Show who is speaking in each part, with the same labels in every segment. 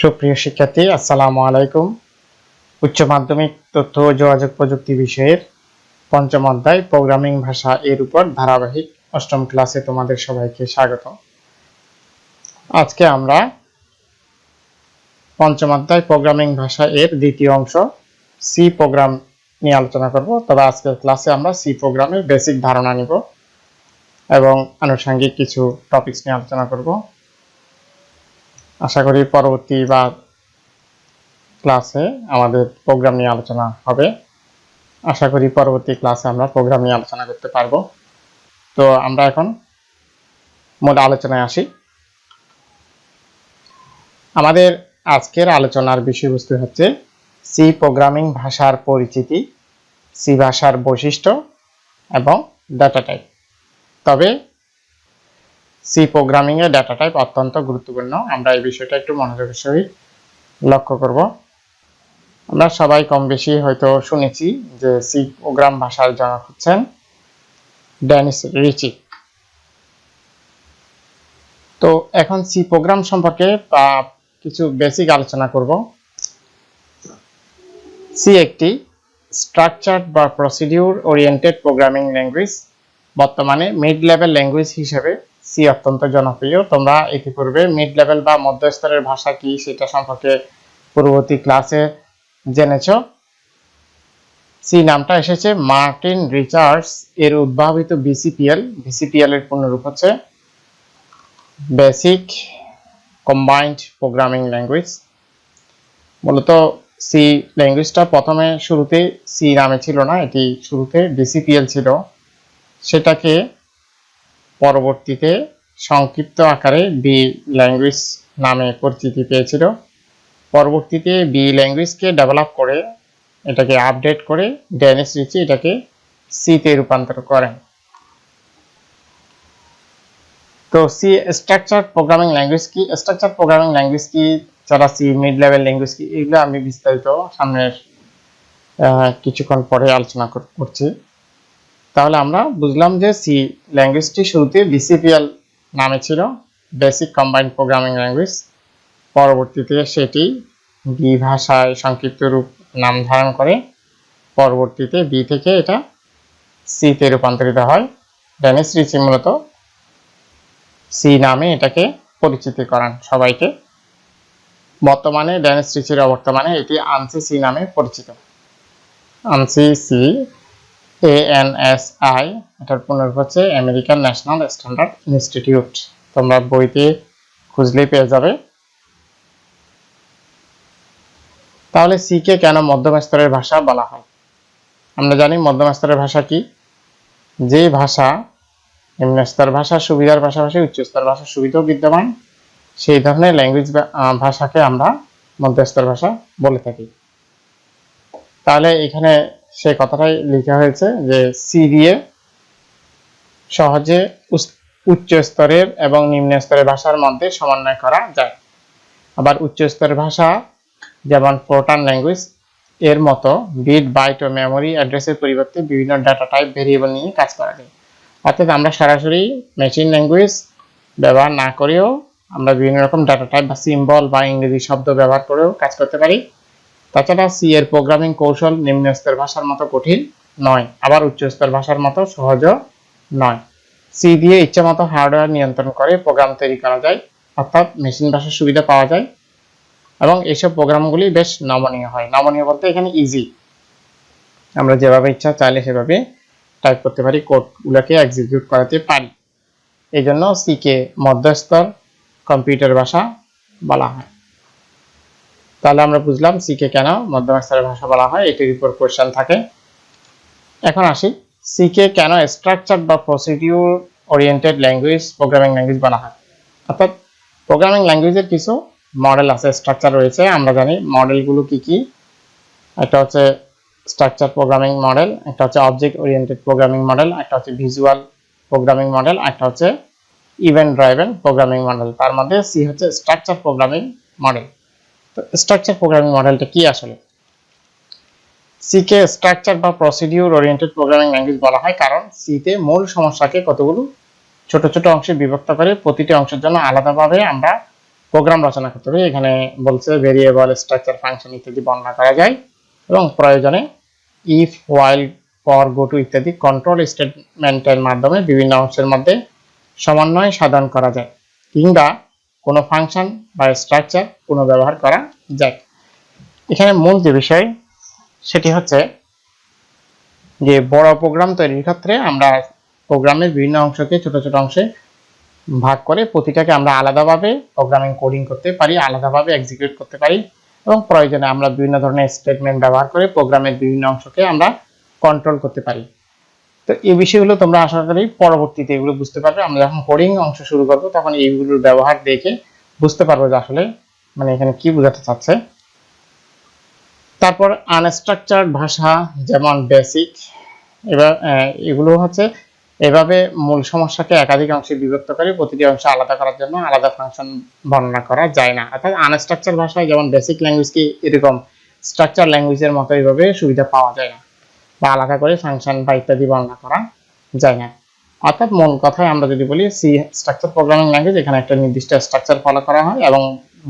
Speaker 1: সুপ্রিয় শিক্ষার্থী, আসসালামু আলাইকুম। উচ্চ মাধ্যমিক তথ্য ও যোগাযোগ প্রযুক্তি বিষয়ের পঞ্চম অধ্যায়, প্রোগ্রামিং ভাষা এর উপর ধারাবাহিক অষ্টম ক্লাসে তোমাদের সবাইকে স্বাগত। আজকে আমরা পঞ্চম অধ্যায়, প্রোগ্রামিং ভাষা এর দ্বিতীয় অংশ সি প্রোগ্রাম নিয়ে আলোচনা করব। তবে আজকের ক্লাসে আমরা সি প্রোগ্রামের বেসিক ধারণা নিব এবং আনুষঙ্গিক কিছু টপিকস নিয়ে আলোচনা করব। আশা করি পরবর্তী বা ক্লাসে আমাদের প্রোগ্রাম নিয়ে আলোচনা হবে। আশা করি পরবর্তী ক্লাসে আমরা প্রোগ্রাম নিয়ে আলোচনা করতে পারব। তো আমরা এখন মূল আলোচনায় আসি। আমাদের আজকের আলোচনার বিষয়বস্তু হচ্ছে সি প্রোগ্রামিং ভাষার পরিচিতি, সি ভাষার বৈশিষ্ট্য এবং ডাটা টাইপ তবে সি প্রোগ্রামিং এর ডাটা টাইপ অত্যন্ত গুরুত্বপূর্ণ। আমরা এই বিষয়টা একটু মনোযোগের সহিত লক্ষ্য করব। আমরা সবাই কম বেশি হয়তো শুনেছি যে সি প্রোগ্রাম ভাষার জনক হচ্ছেন ড্যানিস রিচি তো এখন সি প্রোগ্রাম সম্পর্কে কিছু বেসিক আলোচনা করব। সি একটি স্ট্রাকচার বা প্রসিডিউর ওরিয়েন্টেড প্রোগ্রামিং ল্যাঙ্গুয়েজ বর্তমানে মিড লেভেল ল্যাঙ্গুয়েজ হিসেবে সি অত্যন্ত জনপ্রিয়। তোমরা ইতিপূর্বে মিড লেভেল বা মধ্য স্তরের ভাষা কি সেটা সম্পর্কে পূর্ববর্তী ক্লাসে জেনেছ। সি নামটা এসেছে মার্টিন রিচার্ডস এর উদ্ভাবিত বিসিপিএল। বিসিপিএল এর পূর্ণরূপ হচ্ছে বেসিক কম্বাইন্ড প্রোগ্রামিং ল্যাঙ্গুয়েজ। মূলত সি ল্যাঙ্গুয়েজটা প্রথমে শুরুতে সি নামে ছিল না, এটি শুরুতে বিসিপিএল ছিল। সেটাকে পরবর্তীতে সংক্ষিপ্ত আকারে বি ল্যাঙ্গুয়েজ নামে পরিচিতি পেয়েছিল। পরবর্তীতে বি ল্যাঙ্গুয়েজকে ডেভেলপ করে এটাকে আপডেট করে ড্যানিস রিচি এটাকে সিতে রূপান্তর করেন। তো সি স্ট্রাকচার প্রোগ্রামিং ল্যাঙ্গুয়েজ কি? স্ট্রাকচার প্রোগ্রামিং ল্যাঙ্গুয়েজ কি? যারা সি মিড লেভেল ল্যাঙ্গুয়েজ কি? এগুলো আমি বিস্তারিত সামনের কিছুক্ষণ পরে আলোচনা কর- করছি। তাহলে আমরা বুঝলাম যে সি ল্যাঙ্গুয়েজটি শুরুতে বিসিপিএল নামে ছিল বেসিক কম্বাইন্ড প্রোগ্রামিং ল্যাঙ্গুয়েজ পরবর্তীতে সেটি বি ভাষায় সংক্ষিপ্ত রূপ নাম ধারণ করে। পরবর্তীতে বি থেকে এটা সিতে রূপান্তরিত হয়। ড্যানিস রিচি মূলত সি নামে এটাকে পরিচিতি করান সবাইকে। বর্তমানে ডেনিস রিচির অবর্তমানে এটি আনসি সি নামে পরিচিত। আনসি সি এএনএসআই এটার পুনরূপ হচ্ছে আমেরিকান ন্যাশনাল স্ট্যান্ডার্ড ইনস্টিটিউট তোমরা বইতে খুঁজলেই পেয়ে যাবে। তাহলে সি কে কেন মধ্যম স্তরের ভাষা বলা হয়? আমরা জানি মধ্যম স্তরের ভাষা কি? যে ভাষা, নিম্ন স্তর ভাষা, সুবিধার পাশাপাশি উচ্চ স্তর ভাষার সুবিধাও বিদ্যমান। সেই ধরনের ল্যাঙ্গুয়েজ ভাষাকে আমরা মধ্যস্তর ভাষা বলে থাকি। তাহলে এখানে সেই কথাটাই লেখা হয়েছে যে সি দিয়ে সহজে উচ্চ স্তরের এবং নিম্ন স্তরের ভাষার মধ্যে সমন্বয় করা যায়। আবার উচ্চ স্তরের ভাষা, যেমন প্রোটান ল্যাঙ্গুয়েজ, এর মতো বিট, বাইট ও মেমোরি অ্যাড্রেসের পরিবর্তে বিভিন্ন ডাটা টাইপ ভেরিয়েবল নিয়ে কাজ করা যায়। অর্থাৎ আমরা সরাসরি মেশিন ল্যাঙ্গুয়েজ ব্যবহার না করেও আমরা বিভিন্ন রকম ডাটা টাইপ বা সিম্বল বা ইংরেজি শব্দ ব্যবহার করেও কাজ করতে পারি। তাছাড়া সি এর প্রোগ্রামিং কৌশল নিম্ন স্তর ভাষার মতো কঠিন নয়, আবার উচ্চ স্তর ভাষার মতো সহজও নয়। সি দিয়ে ইচ্ছা মতো হার্ডওয়্যার নিয়ন্ত্রণ করে প্রোগ্রাম তৈরি করা যায়, অর্থাৎ মেশিন ভাষার সুবিধা পাওয়া যায়। এবং এইসব প্রোগ্রামগুলি বেশ নমনীয় হয়। নমনীয় বলতে এখানে ইজি আমরা যেভাবে ইচ্ছা চাইলে সেভাবে টাইপ করতে পারি কোডগুলোকে এক্সিকিউট করাতে পারি। এই জন্য সি কে মধ্যস্তর কম্পিউটার ভাষা বলা হয়। তাহলে আমরা বুঝলাম সি কে কেন মধ্যম স্তরের ভাষা বলা হয়, এটির উপর কোয়েশ্চেন থাকে। এখন আসি। সি কে কেন স্ট্রাকচার বা procedure oriented language programming language বলা হয়? অর্থাৎ প্রোগ্রামিং ল্যাঙ্গুয়েজের কিছু মডেল আছে স্ট্রাকচার রয়েছে, আমরা জানি মডেলগুলো কি কি? একটা হচ্ছে স্ট্রাকচার প্রোগ্রামিং মডেল একটা হচ্ছে অবজেক্ট ওরিয়েন্টেড প্রোগ্রামিং মডেল একটা হচ্ছে ভিজুয়াল প্রোগ্রামিং মডেল একটা হচ্ছে ইভেন্ট ড্রাইভেন প্রোগ্রামিং মডেল তার মধ্যে সি হচ্ছে structure programming model structure programming মডেলটা কি আসলে? সি কে স্ট্রাকচার বা প্রসিডিউর ওরিয়েন্টেড প্রোগ্রামিং ল্যাঙ্গুয়েজ বলা হয়, কারণ সি তে মূল সমস্যাকে কতগুলো ছোট ছোট অংশে বিভক্ত করে প্রতিটি অংশের জন্য আলাদাভাবে আমরা প্রোগ্রাম রচনা করতে পারি। এখানে বলছে ভেরিয়েবল স্ট্রাকচার ফাংশন ইত্যাদি বর্ণনা করা যায় এবং প্রয়োজনে if while for go to ইত্যাদি কন্ট্রোল স্টেটমেন্টের মাধ্যমে বিভিন্ন অংশের মধ্যে সমন্বয় সাধন করা যায়। কিংবা কোনো ফাংশন বা স্ট্রাকচার পুনঃব্যবহার করা যায়। এখানে মূল যে বিষয়, সেটি হচ্ছে যে বড় প্রোগ্রাম তৈরির ক্ষেত্রে আমরা প্রোগ্রামের বিভিন্ন অংশকে ছোট ছোট অংশে ভাগ করে প্রতিটাকে আমরা আলাদাভাবে প্রোগ্রামিং কোডিং করতে পারি, আলাদাভাবে এক্সিকিউট করতে পারি এবং প্রয়োজনে আমরা বিভিন্ন ধরনের স্টেটমেন্ট ব্যবহার করে প্রোগ্রামের বিভিন্ন অংশকে আমরা কন্ট্রোল করতে পারি। তো এই বিষয়গুলো তোমরা আশা করি পরবর্তীতে এগুলো বুঝতে পারবে। আমরা যখন কোডিং অংশ শুরু করব, তখন এইগুলোর ব্যবহার দেখে বুঝতে পারব যে আসলে মানে এখানে কি বোঝাতে চাচ্ছে। তারপর আনস্ট্রাকচার্ড ভাষা, যেমন বেসিক এবার এগুলো হচ্ছে এভাবে মূল সমস্যাকে একাধিক অংশে বিভক্ত করে প্রতিটি অংশ আলাদা করার জন্য আলাদা ফাংশন বর্ণনা করা যায় না। অর্থাৎ আনস্ট্রাকচার ভাষায় যেমন বেসিক ল্যাঙ্গুয়েজ কি এরকম স্ট্রাকচার ল্যাঙ্গুয়েজের মতো এইভাবে সুবিধা পাওয়া যায় না। বা আলাদা করে ফাংশন বা ইত্যাদি বর্ণনা করা যায় না। অর্থাৎ মূল কথায় আমরা যদি বলি সি স্ট্রাকচার প্রোগ্রামিং ল্যাঙ্গুয়েজ এখানে একটা নির্দিষ্ট স্ট্রাকচার ফলো করা হয় এবং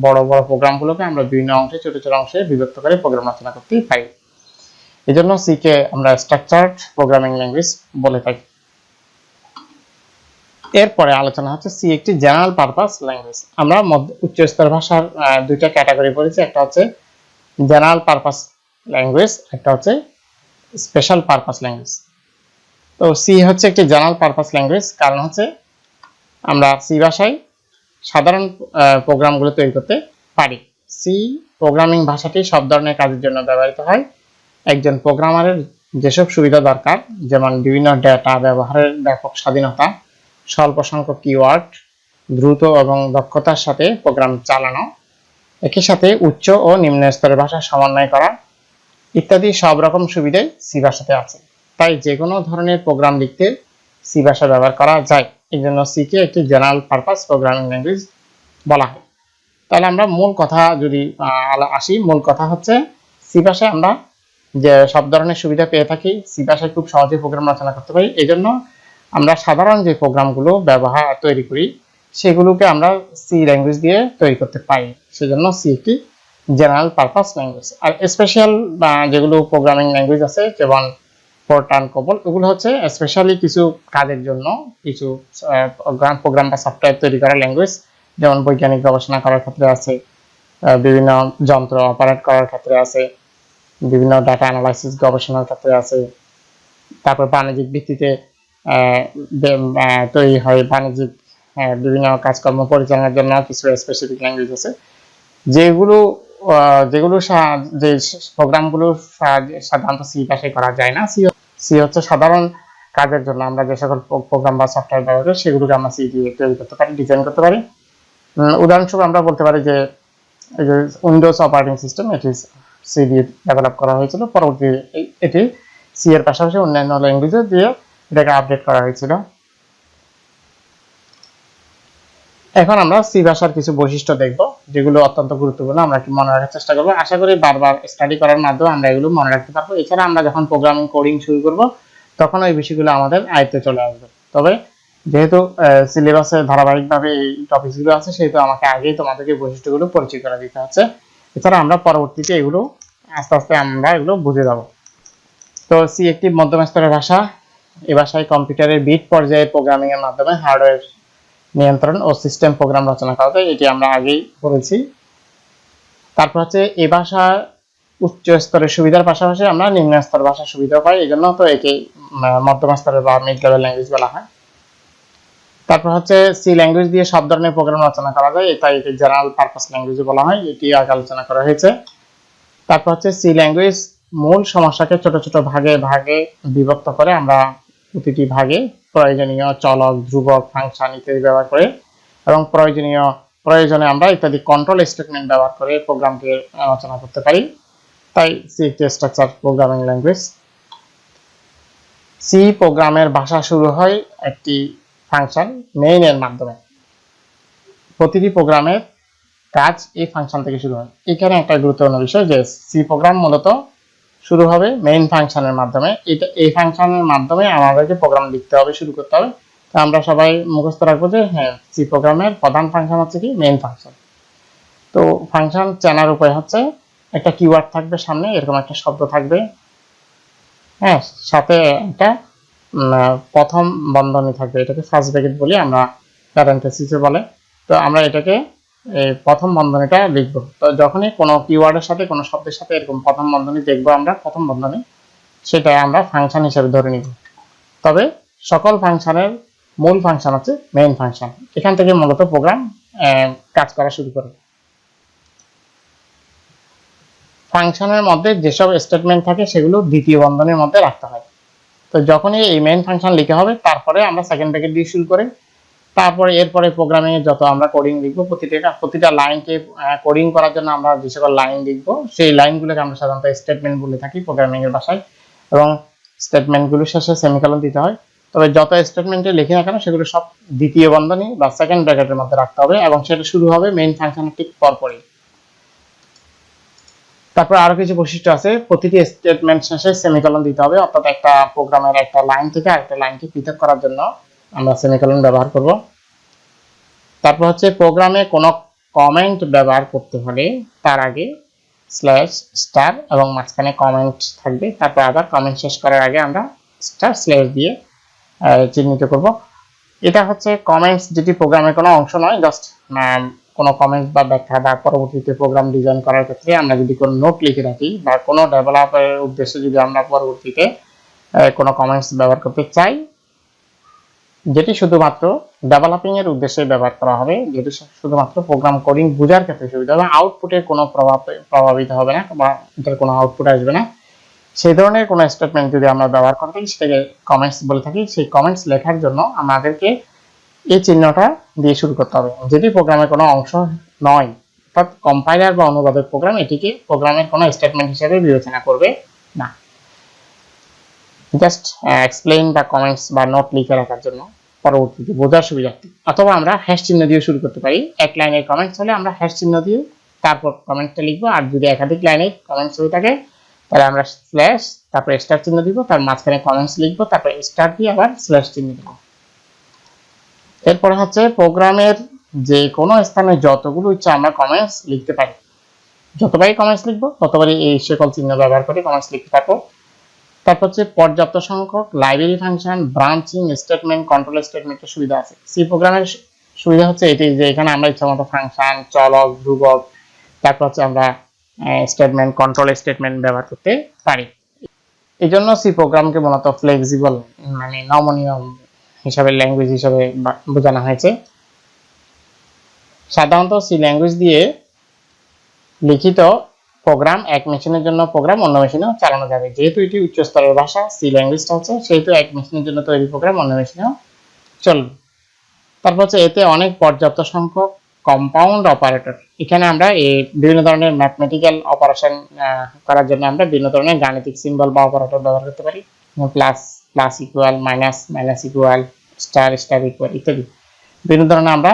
Speaker 1: বড় বড় প্রোগ্রামগুলোকে আমরা বিভিন্ন অংশে, ছোট ছোট অংশে বিভক্ত করে প্রোগ্রাম রচনা করতে পারি। এই জন্য সি কে আমরা স্ট্রাকচার্ড প্রোগ্রামিং ল্যাঙ্গুয়েজ বলে থাকি। এরপরে আলোচনা হচ্ছে সি একটি জেনারেল পারপাস ল্যাঙ্গুয়েজ আমরা উচ্চ স্তর ভাষার দুইটা ক্যাটাগরি পড়েছি। একটা হচ্ছে জেনারেল পারপাস ল্যাঙ্গুয়েজ একটা হচ্ছে স্পেশাল পারপাস ল্যাঙ্গুয়েজ তো সি হচ্ছে একটি জেনারেল পারপাস ল্যাঙ্গুয়েজ কারণ হচ্ছে আমরা সি ভাষায় সাধারণ প্রোগ্রামগুলো তৈরি করতে পারি। সি প্রোগ্রামিং ভাষাটি সব ধরনের কাজের জন্য ব্যবহৃত হয়। একজন প্রোগ্রামারের যেসব সুবিধা দরকার, যেমন বিভিন্ন ডেটা ব্যবহারের ব্যাপক স্বাধীনতা, স্বল্প সংখ্যক কিওয়ার্ড দ্রুত এবং দক্ষতার সাথে প্রোগ্রাম চালানো, একই সাথে উচ্চ ও নিম্ন স্তরের ভাষা সমন্বয় করা ইত্যাদি সব রকম সুবিধাই সি ভাষাতে আছে। তাই যে কোনো ধরনের প্রোগ্রাম লিখতে সি ভাষা ব্যবহার করা যায়। এই জন্য সি কে একটি জেনারেল পারপাস প্রোগ্রামিং ল্যাঙ্গুয়েজ বলা হয়। তাহলে আমরা মূল কথা যদি আসি, মূল কথা হচ্ছে সি ভাষায় আমরা যে সব ধরনের সুবিধা পেয়ে থাকি, সি ভাষায় খুব সহজে প্রোগ্রাম রচনা করতে পারি। এই জন্য আমরা সাধারণ যে প্রোগ্রামগুলো ব্যবহার তৈরি করি, সেগুলোকে আমরা সি ল্যাঙ্গুয়েজ দিয়ে তৈরি করতে পারি। সেজন্য সি একটি জেনারেল পারপাস ল্যাঙ্গুয়েজ আর স্পেশাল যেগুলো প্রোগ্রামিং ল্যাঙ্গুয়েজ আছে, যেমন ফোরটান কবল এগুলো হচ্ছে স্পেশালি কিছু কাজের জন্য, কিছু প্রোগ্রাম বা সফটওয়্যার তৈরি করার ল্যাঙ্গুয়েজ যেমন বৈজ্ঞানিক গবেষণা করার ক্ষেত্রে আছে বিভিন্ন যন্ত্র অপারেট করার ক্ষেত্রে আছে, বিভিন্ন ডাটা অ্যানালাইসিস গবেষণার ক্ষেত্রে আছে, তারপর বাণিজ্যিক ভিত্তিতে তৈরি হয় বাণিজ্যিক বিভিন্ন কাজকর্ম পরিচালনার জন্য কিছু স্পেসিফিক ল্যাঙ্গুয়েজ আছে। যেগুলো যেগুলো যে প্রোগ্রামগুলো সাধারণত সি ভাষায় করা যায় না। সি সি হচ্ছে সাধারণ কাজের জন্য আমরা যে সকল প্রোগ্রাম বা সফটওয়্যার ব্যবহার করি, সেগুলোকে আমরা সি দিয়ে তৈরি করতে পারি ডিজাইন করতে পারি। উদাহরণস্বরূপ আমরা বলতে পারি যে উইন্ডোজ অপারেটিং সিস্টেম এটি সি দিয়ে ডেভেলপ করা হয়েছিল। পরবর্তী এটি সি এর পাশাপাশি অন্যান্য ল্যাঙ্গুয়েজে দিয়ে এটাকে আপডেট করা হয়েছিল। এখন আমরা সি ভাষার কিছু বৈশিষ্ট্য দেখব, যেগুলো অত্যন্ত গুরুত্বপূর্ণ, আমরা একটু মনে রাখার চেষ্টা করব। আশা করি বারবার স্টাডি করার মাধ্যমে আমরা এগুলো মনে রাখতে পারব। এছাড়া আমরা যখন প্রোগ্রামিং কোডিং শুরু করব, তখন ওই বিষয়গুলো আমাদের আয়ত্তে চলে আসবে। তবে যেহেতু সিলেবাসে ধারাবাহিকভাবে এই টপিকগুলো আছে, সেহেতু আমাকে আগেই তোমাদেরকে বৈশিষ্ট্যগুলো পরিচয় করে দিতে হচ্ছে। এছাড়া আমরা পরবর্তীতে এগুলো আস্তে আস্তে আমরা এগুলো বুঝে যাব। তো সি একটি মধ্যম স্তরের ভাষা। এ ভাষায় কম্পিউটারের বিট পর্যায়ে প্রোগ্রামিং এর মাধ্যমে হার্ডওয়্যার নিয়ন্ত্রণ ও সিস্টেম প্রোগ্রাম রচনা করা যায় এটি আমরা আগেই পড়েছি তারপর হচ্ছে এই ভাষা উচ্চ স্তরের সুবিধার পাশাপাশি আমরা নিম্ন স্তর ভাষার সুবিধা পাই এই জন্য তো একে মধ্যম স্তরের বা মিড লেভেল ল্যাঙ্গুয়েজ বলা হয়। তারপর হচ্ছে সি ল্যাঙ্গুয়েজ দিয়ে সব ধরনের প্রোগ্রাম রচনা করা যায় এটা এটি জেনারেল পারপাস ল্যাঙ্গুয়েজ বলা হয়, এটি আগে আলোচনা করা হয়েছে। তারপর হচ্ছে সি ল্যাঙ্গুয়েজ মূল সমস্যাকে ছোট ছোট ভাগে ভাগে বিভক্ত করে আমরা প্রতিটি ভাগে প্রয়োজনীয় চলক, ধ্রুবক ফাংশন ইত্যাদি ব্যবহার করে এবং প্রয়োজনীয়, প্রয়োজনে আমরা ইত্যাদি কন্ট্রোল স্টেটমেন্ট ব্যবহার করে প্রোগ্রামকে রচনা করতে পারি। তাই সি একটি স্ট্রাকচার প্রোগ্রামিং ল্যাঙ্গুয়েজ সি প্রোগ্রামের ভাষা শুরু হয় একটি ফাংশন মেইন এর মাধ্যমে। প্রতিটি প্রোগ্রামের কাজ এই ফাংশন থেকে শুরু হয়। এখানে একটা গুরুত্বপূর্ণ বিষয় যে সি প্রোগ্রাম মূলত শুরু হবে মেইন ফাংশনের মাধ্যমে। এটা, এই ফাংশনের মাধ্যমে আমাদেরকে প্রোগ্রাম লিখতে হবে, শুরু করতে হবে। তো আমরা সবাই মুখস্থ রাখব যে হ্যাঁ সি প্রোগ্রামের প্রধান ফাংশন হচ্ছে কি? মেইন ফাংশন তো ফাংশন চেনার উপায় হচ্ছে, একটা কিওয়ার্ড থাকবে সামনে, এরকম একটা শব্দ থাকবে। হ্যাঁ সাথে একটা প্রথম বন্ধনী থাকবে, এটাকে ফার্স্ট ব্র্যাকেট বলি আমরা প্যারেন্থেসিসে বলে। তো আমরা এটাকে প্রথম বন্ধনীটা লিখব। তো যখনই কোনো কিওয়ার্ডের সাথে, কোনো শব্দের সাথে এরকম প্রথম বন্ধনী দেখব আমরা, প্রথম বন্ধনী, সেটা আমরা ফাংশন হিসেবে ধরে নিব। তবে সকল ফাংশনের মূল ফাংশন হচ্ছে মেইন ফাংশন এখান থেকে মূলত প্রোগ্রাম কাজ করা শুরু করে ফাংশনের মধ্যে যেসব স্টেটমেন্ট থাকে, সেগুলো দ্বিতীয় বন্ধনীর মধ্যে রাখতে হয়। তো যখনই এই মেইন ফাংশন লিখে হবে, তারপরে আমরা সেকেন্ড ব্র্যাকেট দিয়ে শুরু করে। তারপরে এরপরে প্রোগ্রামিং এ যত আমরা কোডিং লিখব, প্রতিটা প্রতিটা লাইনকে কোডিং করার জন্য আমরা যে সকল লাইন লিখব, সেই লাইনগুলোকে আমরা সাধারণত স্টেটমেন্ট বলে থাকি প্রোগ্রামিং এর ভাষায় এবং স্টেটমেন্টগুলো শেষে সেমিকলন দিতে হয়। তবে যত স্টেটমেন্টে লিখে না কেন, সেগুলো সব দ্বিতীয় বন্ধনী বা সেকেন্ড ব্র্যাকেটের মধ্যে রাখতে হবে এবং সেটা শুরু হবে মেইন ফাংশনের ঠিক পরপরই। তারপর আরও কিছু বৈশিষ্ট্য আছে, প্রতিটি স্টেটমেন্ট শেষে সেমিকলন দিতে হবে, অর্থাৎ একটা প্রোগ্রামের একটা লাইন থেকে আরেকটা লাইনকে পৃথক করার জন্য। আমরা সেমিকলন ব্যবহার করব। তারপর হচ্ছে প্রোগ্রামে কোনো কমেন্ট ব্যবহার করতে হলে তার আগে স্ল্যাশ স্টার এবং মাঝখানে কমেন্ট থাকবে। তারপর আবার কমেন্ট শেষ করার আগে আমরা স্টার স্ল্যাশ দিয়ে চিহ্নিত করব। এটা হচ্ছে কমেন্টস যেটি প্রোগ্রামের কোনো অংশ নয় জাস্ট কোনো কমেন্টস বা ব্যাখ্যা বা পরবর্তীতে প্রোগ্রাম ডিজাইন করার ক্ষেত্রে আমরা যদি কোনো নোট লিখে রাখি বা কোনো ডেভেলপারের উদ্দেশ্যে যদি আমরা পরবর্তীতে কোনো কমেন্টস ব্যবহার করতে চাই যেটি শুধুমাত্র ডেভেলপিং এর উদ্দেশ্যে ব্যবহার করা হবে, যেটি শুধুমাত্র প্রোগ্রাম কোডিং বোঝার ক্ষেত্রে সুবিধা হবে। আউটপুটের কোনো প্রভাব প্রভাবিত হবে না বা এটার কোনো আউটপুট আসবে না। সেই ধরনের কোনো স্টেটমেন্ট যদি আমরা ব্যবহার করে থাকি, সেটাকে কমেন্টস বলে থাকি, সেই কমেন্টস লেখার জন্য আমাদেরকে এই চিহ্নটা দিয়ে শুরু করতে হবে। যেটি প্রোগ্রামের কোনো অংশ নয়, অর্থাৎ কম্পাইলার বা অনুবাদক প্রোগ্রাম এটিকে প্রোগ্রামের কোনো স্টেটমেন্ট হিসেবে বিবেচনা করবে না। জাস্ট এক্সপ্লেইন বা কমেন্টস বা নোট লিখে রাখার জন্য। পরবর্তীতে বোঝার সুবিধার্থে অথবা আমরা হ্যাশ চিহ্ন দিয়ে শুরু করতে পারি। এক লাইনের কমেন্টস হলে আমরা হ্যাশ চিহ্ন দিয়ে তারপর কমেন্টটা লিখব। আর যদি একাধিক লাইনে কমেন্টস হয়ে থাকে, তাহলে আমরা স্ল্যাশ তারপর স্টার চিহ্ন দিব, তার মাঝখানে কমেন্টস লিখব, তারপর স্টার দিয়ে আবার স্ল্যাশ চিহ্ন দিব। এরপর হচ্ছে প্রোগ্রামের যে কোনো স্থানে যতগুলো ইচ্ছা আমরা কমেন্টস লিখতে পারি। যতবারই কমেন্টস লিখব, ততবারই এই সকল চিহ্ন ব্যবহার করে কমেন্টস লিখতে পারব তারপর হচ্ছে পর্যাপ্ত সংখ্যক library function branching statement control স্টেটমেন্টের সুবিধা আছে। সি প্রোগ্রামের সুবিধা হচ্ছে এটি যে এখানে আমরা ইচ্ছামতো ফাংশন চলক ধ্রুবক তারপর হচ্ছে আমরা স্টেটমেন্ট কন্ট্রোল স্টেটমেন্ট ব্যবহার করতে পারি। এই জন্য সি প্রোগ্রামকে মূলত ফ্লেক্সিবল মানে নমনীয় হিসাবে ল্যাঙ্গুয়েজ হিসাবে বোঝানো হয়েছে। সাধারণত সি ল্যাঙ্গুয়েজ দিয়ে লিখিত প্রোগ্রাম এক মেশিনের জন্য প্রোগ্রাম অন্য মেশিনেও চালানো যাবে। যেহেতু এটি উচ্চ স্তরের ভাষা সি ল্যাঙ্গুয়েজটা হচ্ছে, সেহেতু এক মেশিনের জন্য তৈরি প্রোগ্রাম অন্য মেশিনেও চলবে। তারপর হচ্ছে এতে অনেক পর্যাপ্ত সংখ্যক কম্পাউন্ড অপারেটর এখানে আমরা এই বিভিন্ন ধরনের ম্যাথমেটিক্যাল অপারেশন করার জন্য আমরা বিভিন্ন ধরনের গাণিতিক সিম্বল বা অপারেটর ব্যবহার করতে পারি। Plus plus equal minus minus equal star star equal ইত্যাদি। বিভিন্ন ধরনের আমরা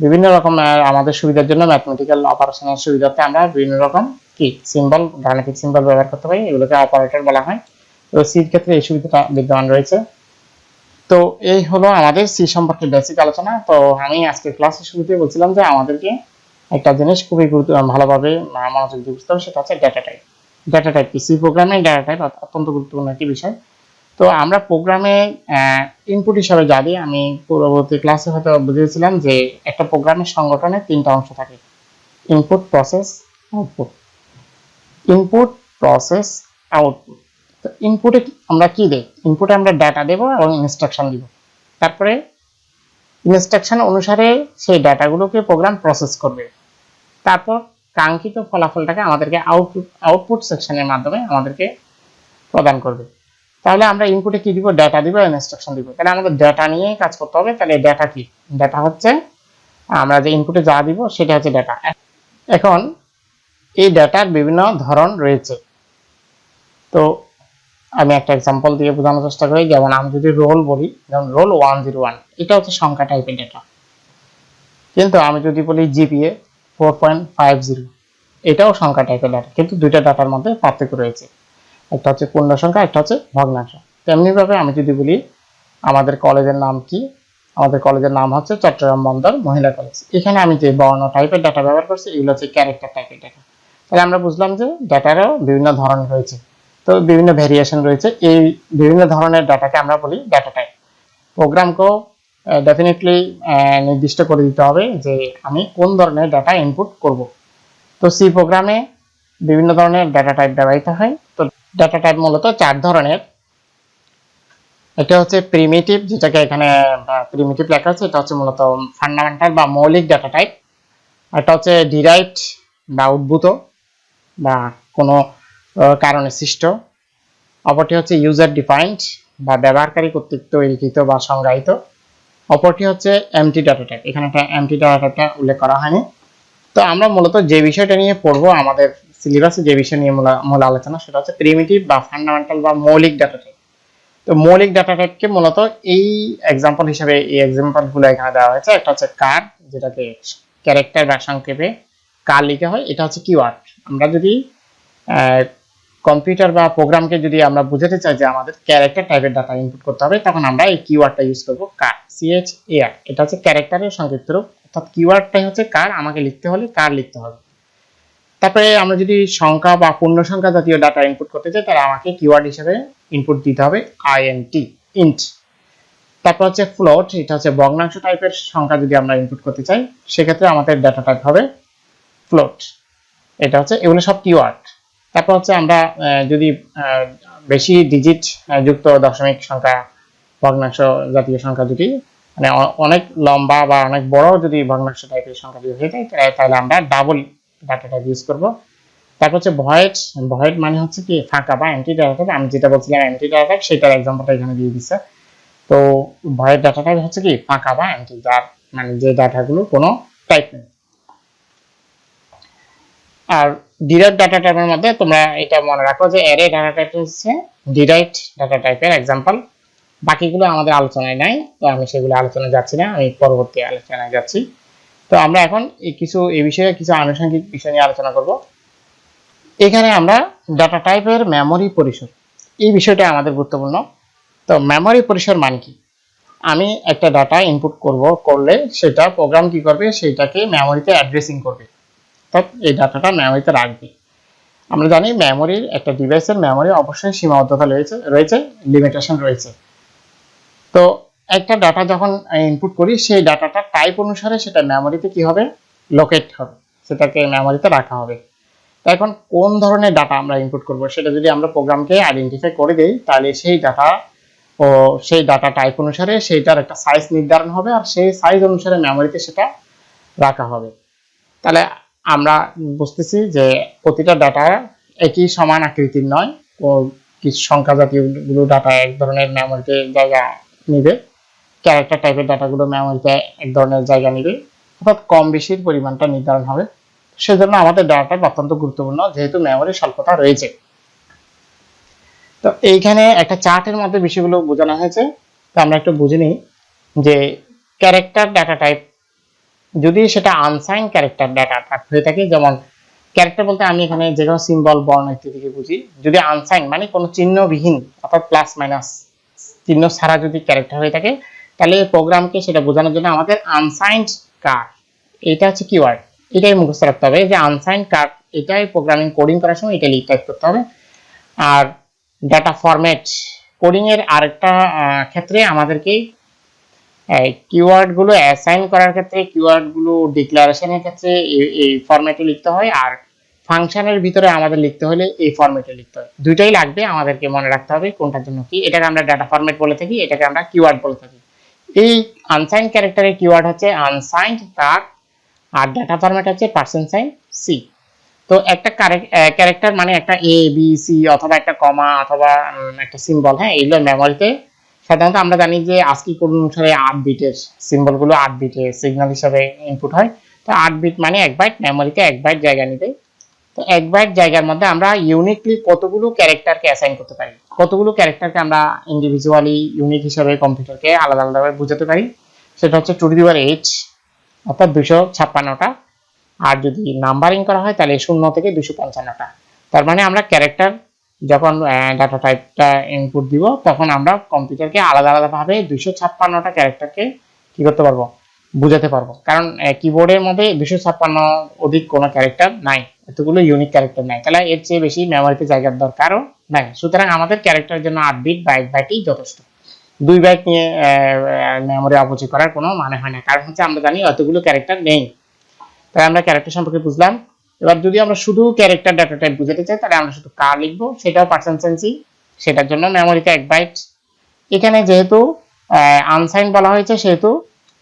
Speaker 1: বিভিন্ন রকম আমাদের সুবিধার জন্য ম্যাথমেটিক্যাল অপারেশনের সুবিধাতে আমরা বিভিন্ন রকম কি সিম্বল গাণিতিক সিম্বল ব্যবহার করতে পারি। এগুলোকে অপারেটর বলা হয়। তো সির ক্ষেত্রে এই সুবিধাটা বিদ্যমান রয়েছে। তো এই হলো আমাদের সি সম্পর্কে বেসিক আলোচনা। তো আমি আজকে ক্লাসের শুরুতে বলছিলাম যে আমাদেরকে একটা জিনিস খুবই গুরুত্ব, ভালোভাবে মনোযোগ দিয়ে বুঝতে হবে, সেটা হচ্ছে ডেটা টাইপ ডেটা টাইপ কি? সি প্রোগ্রামে ডেটা টাইপ অত্যন্ত গুরুত্বপূর্ণ একটি বিষয়। তো আমরা প্রোগ্রামে ইনপুট হিসাবে দিই, আমি পূর্ববর্তী ক্লাসে হয়তো বুঝিয়েছিলাম যে একটা প্রোগ্রামের সংগঠনে তিনটা অংশ থাকে। Input process output input process output তো ইনপুটে আমরা কি দেই? ইনপুটে আমরা ডাটা দেব এবং ইনস্ট্রাকশন দিব। তারপরে ইনস্ট্রাকশন অনুসারে সেই ডাটাগুলোকে প্রোগ্রাম প্রসেস করবে। তারপর কাঙ্ক্ষিত ফলাফলটাকে আমাদেরকে আউটপুট আউটপুট সেকশনের মাধ্যমে আমাদেরকে প্রদান করবে। তাহলে আমরা ইনপুটে কি দিব? ডেটা দিব ইনস্ট্রাকশন দিব। তাহলে আমাদের ডাটা নিয়ে কাজ করতে হবে। তাহলে ডাটা কি? ডেটা হচ্ছে, আমরা যে ইনপুটে যা দিব সেটা হচ্ছে ডেটা এখন এই ডাটার বিভিন্ন ধরন রয়েছে। তো আমি একটা এক্সাম্পল দিয়ে বোঝানোর চেষ্টা করি। যেমন আমি যদি রোল বলি, যেমন রোল ওয়ান জিরো ওয়ান এটা হচ্ছে সংখ্যা টাইপের ডেটা কিন্তু আমি যদি বলি GPA four point five zero এটাও সংখ্যা টাইপের ডাটা কিন্তু দুইটা ডাটার মধ্যে পার্থক্য রয়েছে। একটা হচ্ছে পূর্ণ সংখ্যা, একটা হচ্ছে ভগ্নাংশ। তেমনি ভাবে আমি যদি বলি, আমাদের কলেজের নাম কি? আমাদের কলেজের নাম হচ্ছে চট্টগ্রাম বন্দর মহিলা কলেজ। এখানে আমি যে বর্ণ টাইপের ডাটা ব্যবহার করছি, এগুলো হচ্ছে ক্যারেক্টার টাইপের ডাটা তাহলে আমরা বুঝলাম যে ডাটারও বিভিন্ন ধরন রয়েছে। তো বিভিন্ন ভেরিয়েশন রয়েছে। এই বিভিন্ন ধরনের ডাটাকে আমরা বলি ডাটা টাইপ প্রোগ্রামকেও ডেফিনেটলি নির্দিষ্ট করে দিতে হবে যে আমি কোন ধরনের ডাটা ইনপুট করব। তো সি প্রোগ্রামে বিভিন্ন ধরনের ডাটা টাইপ ব্যবহৃত হয়। তো ডাটা টাইপ মূলত চার ধরনের। এটা হচ্ছে প্রিমিটিভ যেটাকে এখানে প্রিমিটিভ লেখা আছে, এটা হচ্ছে মূলত ফান্ডামেন্টাল বা মৌলিক ডাটা টাইপ এটা হচ্ছে ডিরাইভড বা উদ্ভূত, বা কোনো কারণে সৃষ্ট। অপরটি হচ্ছে ইউজার ডিফাইন্ড বা ব্যবহারকারী কর্তৃক তৈরিকৃত বা সংজ্ঞায়িত। অপরটি হচ্ছে এমটি ডাটা টাইপ এখানে একটা এমটি ডাটা টাইপটা উল্লেখ করা হয়নি। তো আমরা মূলত যে বিষয়টা নিয়ে পড়ব আমাদের সিলেবাসে যে বিষয় নিয়ে মূল আলোচনা, সেটা হচ্ছে প্রিমিটিভ বা ফান্ডামেন্টাল বা মৌলিক ডাটা টাইপ তো মৌলিক ডাটা টাইপকে মূলত এই এক্সাম্পল হিসেবে এই এক্সাম্পলগুলো এখানে দেওয়া হয়েছে। একটা হচ্ছে কার, যেটাকে ক্যারেক্টার বা সংক্ষেপে কার লিখে হয়, এটা হচ্ছে কিওয়ার্ড আমরা যদি কম্পিউটার বা প্রোগ্রামকে যদি আমরা বুঝাতে চাই যে আমাদের ক্যারেক্টার টাইপের ডাটা ইনপুট করতে হবে, তখন আমরা এই কিওয়ার্ডটা ইউজ করব কার সিএইচ এআর এটা হচ্ছে ক্যারেক্টারের সংক্ষিপ্ত রূপ। অর্থাৎ কিওয়ার্ডটাই হচ্ছে কার, আমাকে লিখতে হলে কার লিখতে হবে। তারপরে আমরা যদি সংখ্যা বা পূর্ণ সংখ্যা জাতীয় ডাটা ইনপুট করতে চাই, তাহলে আমাকে কিওয়ার্ড হিসেবে ইনপুট দিতে হবে আইএনটি ইন্ট তারপর হচ্ছে ফ্লোট এটা হচ্ছে ভগ্নাংশ টাইপের সংখ্যা যদি আমরা ইনপুট করতে চাই, সেক্ষেত্রে আমাদের ডাটা টাইপ হবে ফ্লোট এটা হচ্ছে, এগুলো সব কিওয়ার্ড তারপর হচ্ছে আমরা যদি বেশি ডিজিট যুক্ত দশমিক সংখ্যা, ভগ্নাংশ জাতীয় সংখ্যা যদি মানে অনেক লম্বা বা অনেক বড় যদি ভগ্নাংশ টাইপের সংখ্যা যদি হয়ে যায়, তাহলে আমরা ডাবল ডাটা টাইপ ইউজ করব। তারপর হচ্ছে ভয়েড ভয়েড মানে হচ্ছে কি ফাঁকা বা এমটি ডাটা টাইপ আমি যেটা বলছিলাম এমটি ডাটা টাইপ সেটার এক্সাম্পলটা এখানে দিয়ে দিচ্ছে তো ভয়েড ডাটা টাইপ হচ্ছে কি ফাঁকা বা এমটি যার মানে যে ডাটাগুলো কোনো টাইপ নেই। আর ডিরাইভ ডাটা টাইপের মধ্যে তোমরা এটা মনে রাখো যে অ্যারে ডাটা টাইপ হচ্ছে ডিরাইভড ডাটা টাইপের এক্সাম্পল বাকিগুলো আমাদের আলোচনায় নাই, তো আমি সেগুলো আলোচনায় যাচ্ছি না, আমি পরবর্তী আলোচনায় যাচ্ছি। তো আমরা এখন এই কিছু, এই বিষয়ে কিছু আনুষঙ্গিক বিষয় নিয়ে আলোচনা করব। এখানে আমরা ডাটা টাইপের মেমরি পরিসর। এই বিষয়টা আমাদের গুরুত্বপূর্ণ। তো মেমরি পরিসর মানে কি? আমি একটা ডাটা ইনপুট করব, করলে সেটা প্রোগ্রাম কি করবে? সেটাকে মেমরিতে অ্যাড্রেসিং করবে। অর্থাৎ এই ডাটাটা মেমরিতে রাখবে। আমরা জানি মেমোরির একটা ডিভাইসের মেমোরি অবশ্যই সীমাবদ্ধতা রয়েছে রয়েছে লিমিটেশন রয়েছে। তো একটা ডাটা যখন ইনপুট করি, সেই ডাটাটা টাইপ অনুসারে সেটা মেমোরিতে কি হবে? লোকেট হবে। সেটাকে মেমোরিতে রাখা হবে। তো এখন কোন ধরনের ডাটা আমরা ইনপুট করব? সেটা যদি আমরা প্রোগ্রামকে আইডেন্টিফাই করে দেই, তাহলে সেই ডাটা ও, সেই ডাটা টাইপ অনুসারে সেইটার একটা সাইজ নির্ধারণ হবে আর সেই সাইজ অনুসারে মেমোরিতে সেটা রাখা হবে। তাহলে আমরা বুঝতেছি যে প্রতিটা ডাটা একই সমান আকৃতির নয়। ও কিছু সংখ্যা জাতীয়গুলো ডাটা এক ধরনের মেমোরিতে জায়গা নিবে। ক্যারেক্টার টাইপের ডাটাগুলো মেমোরিতে এক ধরনের জায়গা নিবে। অর্থাৎ কম বেশির পরিমাণটা নির্ধারণ হবে। সেজন্য আমাদের ডাটা অত্যন্ত গুরুত্বপূর্ণ, যেহেতু মেমোরি স্বল্পতা রয়েছে। তো এইখানে একটা চার্টের মধ্যে বিষয়গুলো বোঝানো হয়েছে। তো আমরা একটু বুঝে নিই যে ক্যারেক্টার ডাটা টাইপ যদি সেটা আনসাইন ক্যারেক্টার ডাটা টাইপ হয়ে থাকে, যেমন ক্যারেক্টার বলতে আমি এখানে যে কোনো সিম্বল বর্ণ ইত্যাদিকে বুঝি। যদি আনসাইন মানে কোনো চিহ্নবিহীন, অর্থাৎ প্লাস মাইনাস চিহ্ন ছাড়া যদি ক্যারেক্টার হয়ে থাকে তাহলে প্রোগ্রামকে সেটা বোঝানোর জন্য আমাদের আনসাইন্ড কার এটা হচ্ছে কিওয়ার্ড এটাই মুখস্থ রাখতে হবে। যে আনসাইন্ড কার এটাই প্রোগ্রামিং কোডিং করার সময় এটা টাইপ করতে হবে। আর ডাটা ফরম্যাট কোডিং এর আরেকটা ক্ষেত্রে আমাদেরকে কিওয়ার্ডগুলো অ্যাসাইন করার ক্ষেত্রে কিওয়ার্ডগুলো ডিক্লারেশনের ক্ষেত্রে এই- এই ফরম্যাটে লিখতে হয়। আর ফাংশনের ভিতরে আমাদের লিখতে হলে এই ফরম্যাটে লিখতে হয়। দুইটাই লাগবে আমাদেরকে মনে রাখতে হবে, কোনটার জন্য কি। এটাকে আমরা ডাটা ফরম্যাট বলে থাকি, এটাকে আমরা কিওয়ার্ড বলে থাকি। এই আনসাইন ক্যারেক্টারের কিওয়ার্ড হচ্ছে আনসাইন্ড কার আর ডাটা ফরম্যাট হচ্ছে পার্সেন্ট সাইন সি তো একটা ক্যারেক্টার মানে একটা এ বি সি অথবা একটা কমা অথবা একটা সিম্বল হ্যাঁ এগুলো মেমোরিতে সাধারণত আমরা জানি যে আজকি কোড অনুসারে আট বিটের সিম্বলগুলো আট বিটে সিগন্যাল হিসাবে ইনপুট হয়। তো আট বিট মানে এক বাইট মেমোরিতে এক বাইট জায়গা নিবে তো এক বাইট জায়গার মধ্যে আমরা ইউনিকলি কতগুলো ক্যারেক্টারকে অ্যাসাইন করতে পারি। কতগুলো ক্যারেক্টারকে আমরা ইন্ডিভিজুয়ালি ইউনিক হিসাবে কম্পিউটারকে আলাদা আলাদাভাবে বোঝাতে পারি। সেটা হচ্ছে টু দি এইচ অর্থাৎ দুশো ছাপ্পান্নটা। আর যদি নাম্বারিং করা হয়, তাহলে শূন্য থেকে দুশো পঞ্চান্নটা। তার মানে আমরা ক্যারেক্টার যখন ডাটা টাইপটা ইনপুট দিব, তখন আমরা কম্পিউটারকে আলাদা আলাদাভাবে দুশো ছাপ্পান্নটা ক্যারেক্টারকে কি করতে পারব? বুঝাতে পারব। কারণ কিবোর্ডের মধ্যে দুশো ছাপ্পান্ন অধিক কোনো ক্যারেক্টার নাই। এতগুলো ইউনিক ক্যারেক্টার নাই। তাহলে এর চেয়ে বেশি মেমোরিতে জায়গার দরকারও নাই। সুতরাং আমাদের ক্যারেক্টারের জন্য আট বিট বা এক বাইটই যথেষ্ট। দুই বাইট নিয়ে মেমোরি অপচয় করার কোনো মানে হয় না। কারণ হচ্ছে আমরা জানি অতগুলো ক্যারেক্টার নেই। তাই আমরা ক্যারেক্টার সম্পর্কে বুঝলাম। এবার যদি আমরা শুধু ক্যারেক্টার ডাটা টাইপ বুঝাতে চাই, তাহলে আমরা শুধু কার লিখব? সেটাও পার্সেন্টেন্সি সেটার জন্য মেমোরিতে এক বাইট এখানে যেহেতু আনসাইন বলা হয়েছে, সেহেতু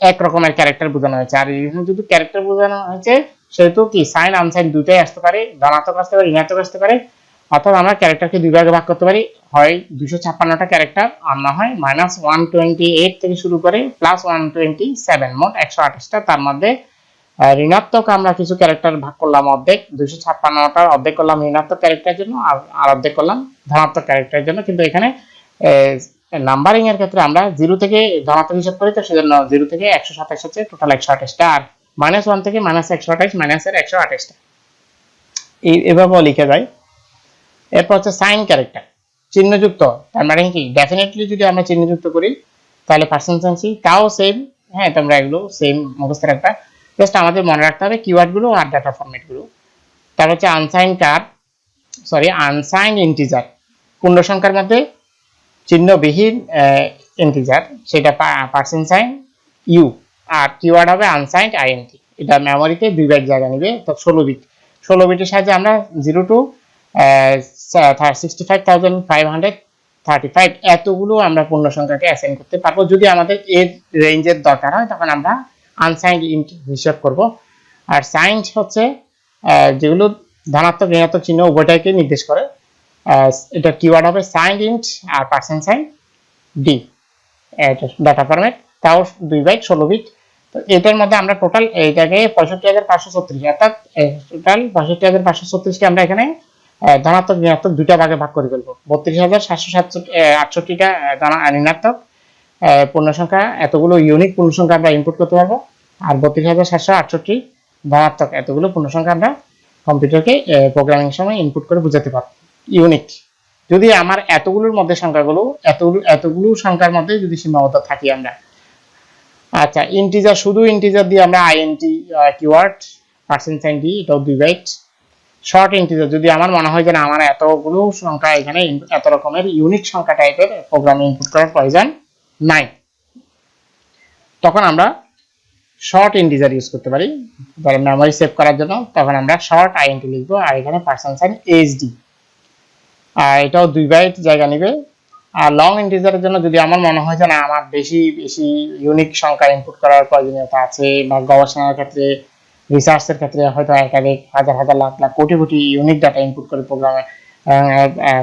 Speaker 1: এক রকমের ক্যারেক্টার বোঝানো হয়েছে। আর এখানে যদি ক্যারেক্টার বোঝানো হয়েছে, সেহেতু কি? সাইন আনসাইন দুটোই আসতে পারে, ধনাত্মক আসতে পারে, ঋণাত্মক আসতে পারে। অর্থাৎ আমরা ক্যারেক্টারকে দুই ভাগে ভাগ করতে পারি। হয় দুশো ছাপ্পান্নটা ক্যারেক্টার আর না হয় মাইনাস ওয়ান টোয়েন্টি এইট থেকে শুরু করে প্লাস ওয়ান টোয়েন্টি সেভেন মোট একশো আঠাশটা। তার মধ্যে ঋণাত্মক আমরা কিছু ক্যারেক্টার ভাগ করলাম অর্ধেক। দুশো ছাপ্পান্নটার অর্ধেক করলাম ঋণাত্মক ক্যারেক্টারের জন্য আর অর্ধেক করলাম ধনাত্মক ক্যারেক্টারের জন্য। কিন্তু এখানে নাম্বারিং এর ক্ষেত্রে আমরা জিরো থেকে ধনাত্মক হিসাব করি, তো সেজন্য জিরো থেকে একশো সাতাশ হচ্ছে টোটাল একশো আঠাশটা, আর মাইনাস ওয়ান থেকে মাইনাস একশো আঠাশ মাইনাসের একশো আঠাশটা। এভাবেও লিখে যায় এরপর হচ্ছে সাইন ক্যারেক্টার চিহ্নযুক্ত, তার মানে কি? ডেফিনেটলি যদি আমরা চিহ্নযুক্ত করি, তাহলে পার্সেন্টেন্সি তাও সেম হ্যাঁ তোমরা এগুলো সেম মুখস্থ রাখবা। জাস্ট আমাদের মনে রাখতে হবে কিওয়ার্ডগুলো আর ডাটা ফরম্যাটগুলো। তারপর হচ্ছে unsigned char sorry unsigned integer পূর্ণ সংখ্যার মধ্যে চিহ্নবিহীন ইন্টিজার সেটা পার্সেন্ট সাইন ইউ আর কিওয়ার্ড হবে আনসাইন্ড আইএনটি এটা মেমোরিতে দুই বাইট জায়গা নেবে, তো ষোলো বিট ষোলো বিটের সাহায্যে আমরা zero to sixty five thousand five hundred thirty five এতগুলো আমরা পূর্ণ সংখ্যাকে অ্যাসাইন করতে পারব। যদি আমাদের এর রেঞ্জের দরকার হয়, তখন আমরা আনসাইন্ড ইন্ট হিসাব করব। আর সাইন্ড হচ্ছে যেগুলো ধনাত্মক ঋণাত্মক চিহ্ন উভয়টাকে নির্দেশ করে। এটা কিওয়ার্ড হবে সাইন ইন্ট আর percent sign D data format তাও দুই বাইট ষোলো বিট তো এটার মধ্যে আমরা টোটাল এইটাকে পঁয়ষট্টি হাজার পাঁচশো ছত্রিশ অর্থাৎ টোটাল পঁয়ষট্টি হাজার পাঁচশো ছত্রিশকে আমরা এখানে ধনাত্মক ঋণাত্মক দুইটা ভাগে ভাগ করে ফেলব। বত্রিশ হাজার সাতশো সাতষট্টি আটষট্টিটা ঋণাত্মক। আহ, পূর্ণ সংখ্যা এতগুলো ইউনিক পূর্ণ সংখ্যা আমরা ইনপুট করতে পারব। আর বত্রিশ হাজার সাতশো আটষট্টি ধনাত্মক এতগুলো পূর্ণ সংখ্যা আমরা কম্পিউটারকে প্রোগ্রামিং সময় ইনপুট করে বোঝাতে পারব। ইউনিক যদি আমার এতগুলোর মধ্যে সংখ্যাগুলো, এতগুলো এতগুলো সংখ্যার মধ্যে যদি সীমাবদ্ধ থাকি আমরা। আচ্ছা ইন্টিজার শুধু ইন্টিজার দিয়ে আমরা আইএনটি কিওয়ার্ড পার্সেন্ট সাইন দিই এটাও দুই বাইট শর্ট ইন্টিজার যদি আমার মনে হয় যে না, আমার এতগুলো সংখ্যা এখানে এত রকমের ইউনিক সংখ্যা টাইপের প্রোগ্রামে ইনপুট করার প্রয়োজন নাই। তখন আমরা শর্ট ইন্টিজার ইউজ করতে পারি। ধরো মেমোরি সেভ করার জন্য, তখন আমরা শর্ট আইএনটি লিখব, আর এখানে পার্সেন্ট সাইন এইচডি আর এটাও দুই বাইট জায়গা নেবে। আর লং ইন্টিজারের জন্য যদি আমার মনে হয় যে না, আমার বেশি বেশি ইউনিক সংখ্যা ইনপুট করার প্রয়োজনীয়তা আছে বা গবেষণার ক্ষেত্রে রিসার্চের ক্ষেত্রে হয়তো একাধিক হাজার হাজার, lakh lakh, crore crore unique data input করে প্রোগ্রামে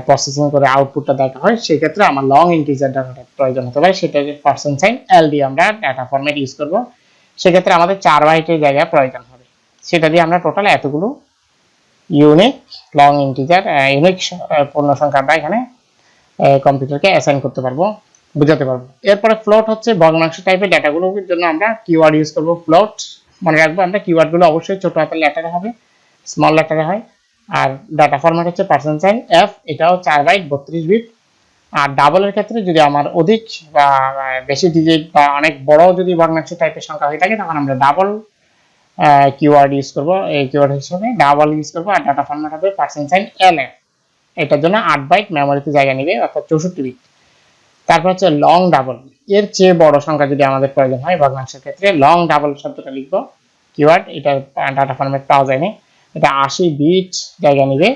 Speaker 1: প্রসেসিং করে আউটপুটটা দেখা হয়, সেই ক্ষেত্রে আমার লং ইন্টিজার ডাটাটা প্রয়োজন হতে পারে। সেটা পার্সেন্ট সাইন এল দিয়ে আমরা ডাটা ফরম্যাট ইউজ করব। সেক্ষেত্রে আমাদের চার বাইটের জায়গায় প্রয়োজন হবে। সেটা দিয়ে আমরা টোটাল এতগুলো ইউনিক লং ইন্টিজার ইউনিক পূর্ণ সংখ্যা আমরা এখানে কম্পিউটারকে অ্যাসাইন করতে পারব, বোঝাতে পারব। এরপরে ফ্লোট হচ্ছে ভগ্নাংশ টাইপের ডাটাগুলোর জন্য আমরা কিওয়ার্ড ইউজ করব। ফ্লোট মনে রাখব আমরা কিওয়ার্ডগুলো অবশ্যই ছোট হাতের লেটারে হবে স্মল লেটারে হয়। আর ডাটা ফরম্যাট হচ্ছে পার্সেন্ট সাইন এফ এটাও চার বাইট বত্রিশ বিট আর ডাবলের ক্ষেত্রে যদি আমার অধিক বা বেশি ডিজিট বা অনেক বড় যদি ভগ্নাংশ টাইপের সংখ্যা হয়ে থাকে, তখন আমরা ডাবল কিওয়ার্ড ইউজ করব। এই কিওয়ার্ড হিসেবে ডাবল ইউজ করব আর ডাটা ফরম্যাট হবে পার্সেন্ট সাইন এল এফ এটার জন্য আট বাইট মেমোরিতে জায়গা নেবে, অর্থাৎ চৌষট্টি বিট তারপর হচ্ছে লং ডাবল এর চেয়ে বড় সংখ্যা যদি আমাদের প্রয়োজন হয়, ভগ্নাংশের ক্ষেত্রে লং ডাবল শব্দটা লিখব। কিওয়ার্ড এটা ডাটা ফরম্যাট পাওয়া যায়নি। এটা আশি বিট জায়গা নেবে।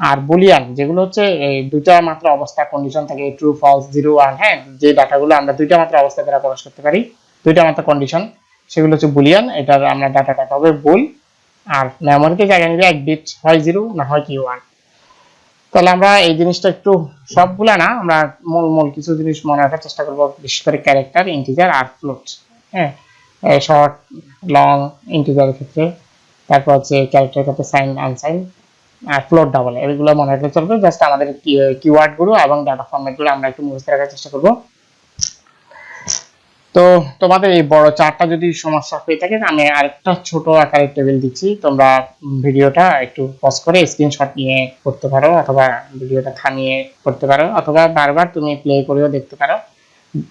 Speaker 1: আর বুলিয়ান যেগুলো হচ্ছে দুইটা মাত্র অবস্থা কন্ডিশন থাকে ট্রু ফলস জিরো ওয়ান হ্যাঁ যে ডাটাগুলো আমরা দুইটা মাত্র অবস্থা দ্বারা প্রকাশ করতে পারি, দুইটা মাত্র কন্ডিশন সেগুলো হচ্ছে বুলিয়ান, এটার আমরা ডাটাটা পাবে বুল আর মেমোরিতে জায়গা নেবে এক বিট হয় জিরো না হয় কি ওয়ান তাহলে আমরা এই জিনিসটা একটু সবগুলা না, আমরা মূল মূল কিছু জিনিস মনে রাখার চেষ্টা করব, বিশেষ করে ক্যারেক্টার ইন্টিজার আর ফ্লোট হ্যাঁ শর্ট লং ইন্টিজারের ক্ষেত্রে। তারপর হচ্ছে ক্যারেক্টার ক্ষেত্রে সাইন আনসাইন আর ফ্লোট ডাবল এগুলো মনে রাখলে চলবে। জাস্ট আমাদের কিওয়ার্ডগুলো এবং ডাটা ফরম্যাটগুলো আমরা একটু মুখস্থ রাখার চেষ্টা করব। তো তোমাদের এই বড় চারটা যদি সমস্যা হয়ে থাকে, আমি আরেকটা ছোট আকারের টেবিল দিচ্ছি। তোমরা ভিডিওটা একটু পজ করে স্ক্রিনশট নিয়ে করতে পারো অথবা ভিডিওটা থামিয়ে করতে পারো, অথবা বারবার তুমি প্লে করেও দেখতে পারো।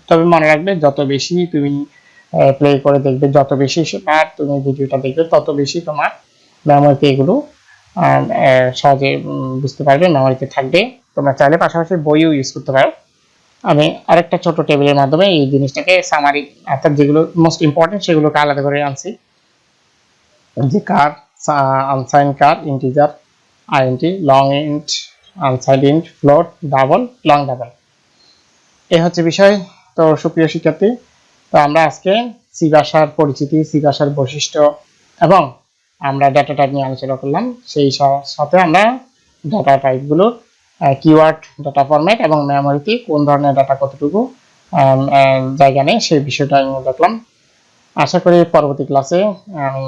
Speaker 1: তবে মনে রাখবে, যত বেশি তুমি প্লে করে দেখবে, যত বেশি বার তুমি ভিডিওটা দেখবে, তত বেশি তোমার মেমোরিতে এগুলো সহজে বুঝতে পারবে মেমোরিতে থাকবে। তোমরা চাইলে পাশাপাশি বইও ইউজ করতে পারো। আমি আরেকটা ছোট টেবিলের মাধ্যমে এই জিনিসটাকে সামারি অর্থাৎ যেগুলো মোস্ট ইম্পর্টেন্ট সেগুলোকে আলাদা করে আনছি। যে char unsign char integer INT long int unsigned int float double long double এই হচ্ছে বিষয়। তো সুপ্রিয় শিক্ষার্থী, তো আমরা আজকে সি ভাষার পরিচিতি, সি ভাষার বৈশিষ্ট্য এবং আমরা ডাটা টাইপ নিয়ে আলোচনা করলাম। সেই সাথে আমরা ডাটা টাইপগুলোর কিওয়ার্ড ডাটা ফরম্যাট এবং মেমোরিতে কোন ধরনের ডাটা কতটুকু জায়গা নেই, সেই বিষয়টা আমি দেখলাম। আশা করি পরবর্তী ক্লাসে আমি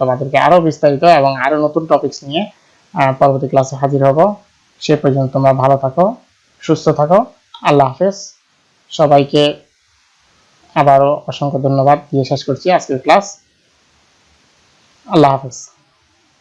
Speaker 1: তোমাদেরকে আরও বিস্তারিত এবং আরও নতুন টপিকস নিয়ে পরবর্তী ক্লাসে হাজির হব। সে পর্যন্ত তোমরা ভালো থাকো, সুস্থ থাকো। আল্লাহ হাফেজ। সবাইকে আবারও অসংখ্য ধন্যবাদ। দিয়ে শেষ করছি আজকের ক্লাস আল্লাহ হাফেজ।